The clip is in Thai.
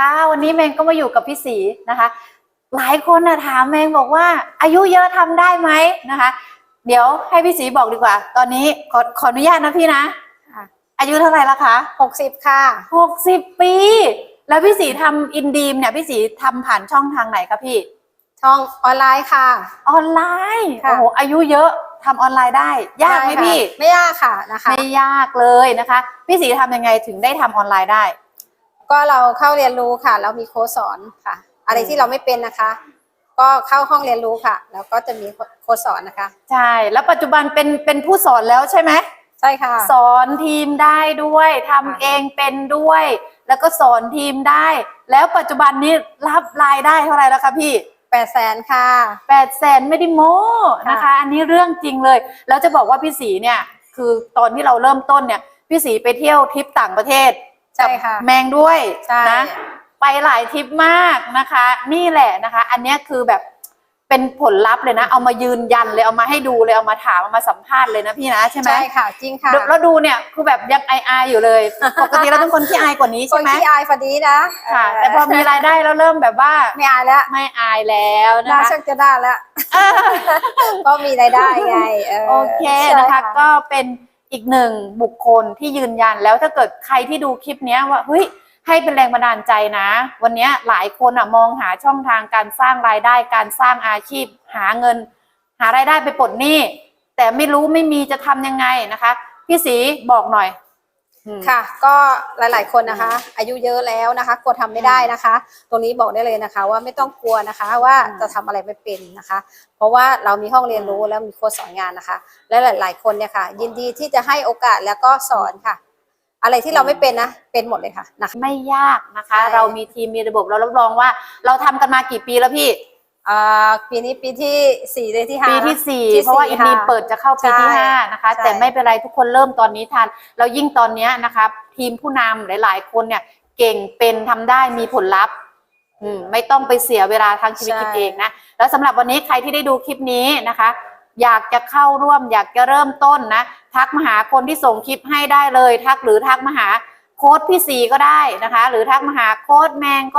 ค่ะ วันนี้แมงก็มาอยู่กับพี่สีนะคะ หลายคนนะถามแมงบอกว่า อายุเยอะทำได้ไหมนะคะ เดี๋ยวให้พี่สีบอกดีกว่า ตอนนี้ขอขออนุญาตนะพี่นะค่ะอายุเท่าไหร่ละคะหกสิบค่ะหกสิบปี แล้วพี่สีทำอินดีมเนี่ยพี่สีทำผ่านช่องทางไหนคะพี่ ช่องออนไลน์ค่ะ ออนไลน์ค่ะโอ้โหอายุเยอะทำออนไลน์ได้ ยากไหมด้ค่ะพี่ ไม่ยากค่ะนะคะ ไม่ยากเลยนะคะ พี่สีทำยังไงถึงได้ทำออนไลน์ได้ ก็เราเข้าเรียนรู้ค่ะแล้วมีโค้ชสอนค่ะ อะไรที่เราไม่เป็นนะคะ ก็เข้าห้องเรียนรู้ค่ะ แล้วก็จะมีโค้ชสอนนะคะ ใช่ แล้วปัจจุบันเป็นเป็นผู้สอนแล้วใช่ไหมใช่ค่ะ สอนทีมได้ด้วยทำเองเป็นด้วย แล้วก็สอนทีมได้ แล้วปัจจุบันนี้รับรายได้เท่าไหร่แล้วคะพี่แปดแสนค่ะแปดแสนไม่ได้โม้นะคะค่ะอันนี้เรื่องจริงเลย แล้วจะบอกว่าพี่สีเนี่ย คือตอนที่เราเริ่มต้นเนี่ย พี่สีไปเที่ยวทริปต่างประเทศ ใช่ค่ะแมงด้วยใช่ นะไปหลายทริปมากนะคะ นี่แหละนะคะ อันเนี้ยคือแบบเป็นผลลัพธ์เลยนะ เอามายืนยันเลยเอามาให้ดูเลยเอามาถามเอามาสัมภาษณ์เลยนะพี่นะใช่ไหมใช่ค่ะ จริงค่ะแล้วดูเนี่ยคือแบบยังอายๆอยู่เลย ปกติเราเป็นคนที่อายกว่านี้คใช่นไหมที่อายพอดีนะค่ะเแต่พอมีรายได้แล้วเริ่มแบบว่าไม่อายแล้วไม่อายแล้วน่านะคะชักจะได้แล้ว ก็มีรายได้ไงโอเคใช่นะคะก็เป็น อีกหนึ่งบุคคลที่ยืนยันแล้วถ้าเกิดใครที่ดูคลิปนี้ว่าเฮ้ยให้เป็นแรงบันดาลใจนะ วันนี้หลายคนอะมองหาช่องทางการสร้างรายได้การสร้างอาชีพ หาเงิน หารายได้ไปปลดหนี้ แต่ไม่รู้ไม่มีจะทำยังไงนะคะ พี่สีบอกหน่อย ค่ะ ก็หลาย ๆ คนนะคะ อายุเยอะแล้วนะคะกลัวทำไม่ได้นะคะ ตรงนี้บอกได้เลยนะคะ ว่าไม่ต้องกลัวนะคะว่าอืมจะทำอะไรไม่เป็นนะคะ เพราะว่าเรามีห้องเรียนรู้แล้วมีโค้ชสอนงานนะคะ และหลาย ๆ คนเนี่ยค่ะ ยินดีที่จะให้โอกาสแล้วก็สอนค่ะ อะไรที่เราไม่เป็นนะ เป็นหมดเลยค่ะนะคะไม่ยากนะคะใช่เรามีทีมมีระบบเรารับรองว่า เราทำกันมากี่ปีแล้วพี่ อ่าปีนี้ปีที่สี่เลยที่ห้าปีที่นะสี่ที่เพราะว่าอินดีค่ะเปิดจะเข้าปีที่ใช่ห้านะคะใช่แต่ไม่เป็นไรทุกคนเริ่มตอนนี้ทันแล้วยิ่งตอนเนี้ยนะคะทีมผู้นำหลาย ๆ คนเนี่ยเก่งเป็นทำได้มีผลลัพธ์อืมไม่ต้องไปเสียเวลาทางชีวิตคิดเองนะแล้วสำหรับวันนี้ใครที่ได้ดูคลิปนี้นะคะ อยากจะเข้าร่วม อยากจะเริ่มต้นนะทักมาหาคนที่ส่งคลิปให้ได้เลย ทักหรือทักมาหาโค้ดพี่สีก็ได้นะคะ หรือทักมาหาโค้ดแมงก็